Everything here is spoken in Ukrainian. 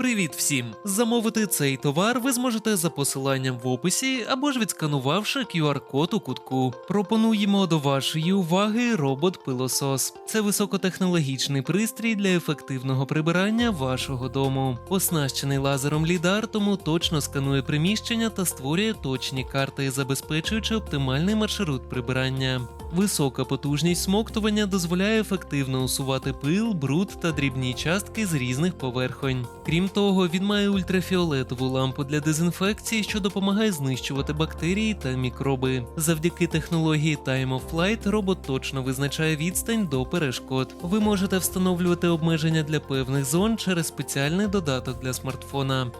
Привіт всім! Замовити цей товар ви зможете за посиланням в описі або ж відсканувавши QR-код у кутку. Пропонуємо до вашої уваги робот-пилосос. Це високотехнологічний пристрій для ефективного прибирання вашого дому. Оснащений лазером лідар, тому точно сканує приміщення та створює точні карти, забезпечуючи оптимальний маршрут прибирання. Висока потужність смоктування дозволяє ефективно усувати пил, бруд та дрібні частки з різних поверхонь. Крім того, він має ультрафіолетову лампу для дезінфекції, що допомагає знищувати бактерії та мікроби. Завдяки технології Time of Flight робот точно визначає відстань до перешкод. Ви можете встановлювати обмеження для певних зон через спеціальний додаток для смартфона.